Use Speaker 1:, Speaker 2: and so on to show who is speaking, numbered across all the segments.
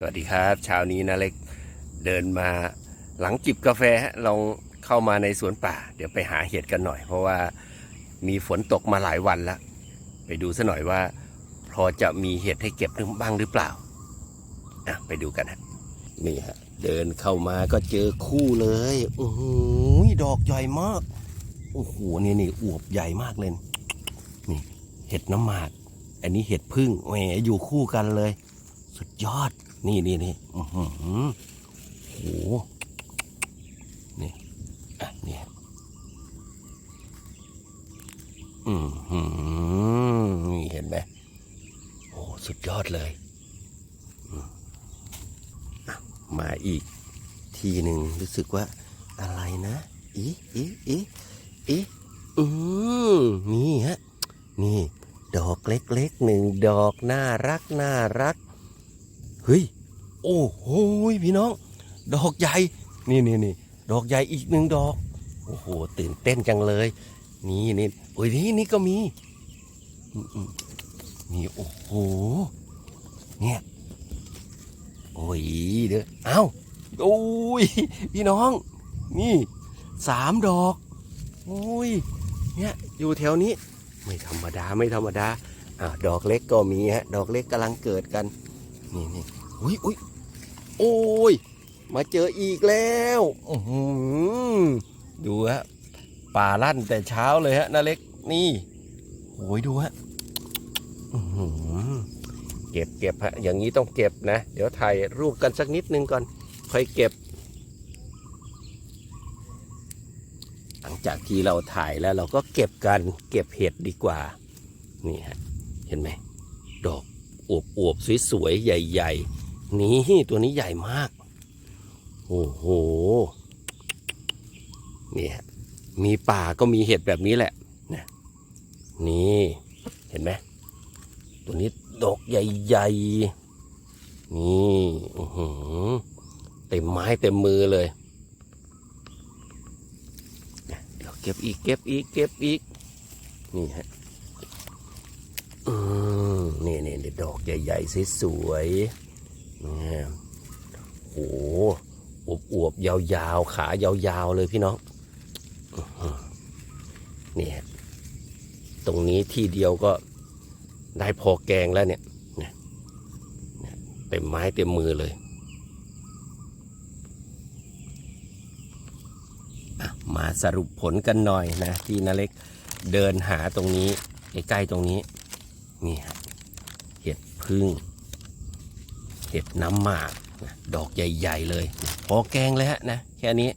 Speaker 1: สวัสดีครับเช้านี้นะเล็กเดินมาหลังจิบกาแฟลองเข้ามาในสวนป่า เดี๋ยวไปหาเห็ดกันหน่อย เพราะว่ามีฝนตกมาหลายวันแล้วไปดูซะหน่อยว่า พอจะมีเห็ดให้เก็บบ้างหรือเปล่าอะไปดูกันฮะนี่ฮะเดินเข้ามาก็เจอคู่เลยโอ้โหดอกใหญ่มากโอ้โหนี่นี่อวบใหญ่มากเลยนี่เห็ดน้ำหมาก อันนี้เห็ดพึ่งแหมอยู่คู่กันเลย สุดยอด นี่นี่นี่อือหือโหนี่อะนี่อือหือนี่เห็นไหมโอ้สุดยอดเลยอะมาอีกทีหนึ่งรู้สึกว่าอะไรนะอีอีอีอีอืมนี่ฮะนี่ ดอกเล็กๆหนึ่งดอกน่ารักน่ารักเฮ้ย โอ้โหพี่น้อง ดอกใหญ่ นี่นี่นี่ดอกใหญ่อีกหนึ่งดอก โอ้โห ตื่นเต้นจังเลย นี่นี่โอ้ยนี่นี่ก็มีนี่โอ้โห เนี่ย โอ้ยเด้อเอ้าโอ้ยพี่น้อง นี่สามดอก โอ้ย เนี่ย อยู่แถวนี้ ไม่ธรรมดา ไม่ธรรมดา อ่าดอกเล็กก็มีฮะ ดอกเล็กกำลังเกิดกัน นี่นี่ อุ้ยอุ้ยโอ้ย มาเจออีกแล้วดูฮะป่าลั่นแต่เช้าเลยฮะนาเล็กนี่โอ้ยดูฮะเก็บเก็บฮะอย่างนี้ต้องเก็บนะ เดี๋ยวถ่ายรูปกันสักนิดนึงก่อน ค่อยเก็บ หลังจากที่เราถ่ายแล้วเราก็เก็บกันเก็บเห็ดดีกว่า นี่ฮะ เห็นไหมดอกอวบอวบๆสวยๆใหญ่ ๆ นี่ตัวนี้ใหญ่มาก โอ้โหนี่ฮะมีป่าก็มีเห็ดแบบนี้แหละนะนี่เห็นไหมตัวนี้ดอกใหญ่ๆ นี่อื้อหือเต็มไม้เต็มมือเลยนะเดี๋ยวเก็บอีกเก็บอีกเก็บอีก นี่ฮะอืมนี่นี่ดอกใหญ่ๆสวยๆ นี่โอ้โหอวบอวบยาวๆ ขายาวๆ เลยพี่น้อง นี่ฮะตรงนี้ที่เดียวก็ได้พอแกงแล้วเนี่ยเต็มไม้เต็มมือเลย มาสรุปผลกันหน่อยนะที่นาเล็กเดินหาตรงนี้ใกล้ๆตรงนี้ นี่ฮะเห็ดพึ่ง เห็ดน้ำหมากนะดอกใหญ่ ๆ เลยพอแกงเลยฮะนะแค่นี้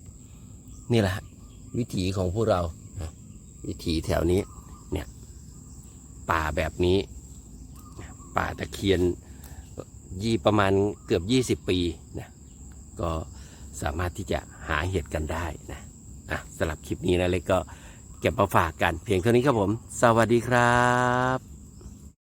Speaker 1: นี่แหละวิถีของพวกเรานะวิถีแถวนี้เนี่ยป่าแบบนี้ ป่าตะเคียนยี่ประมาณเกือบ 20 ปีนะก็สามารถที่จะหาเห็ดกันได้นะอะสำหรับคลิปนี้นะเล็กก็เก็บมาฝากกัน เพียงเท่านี้ครับผม สวัสดีครับ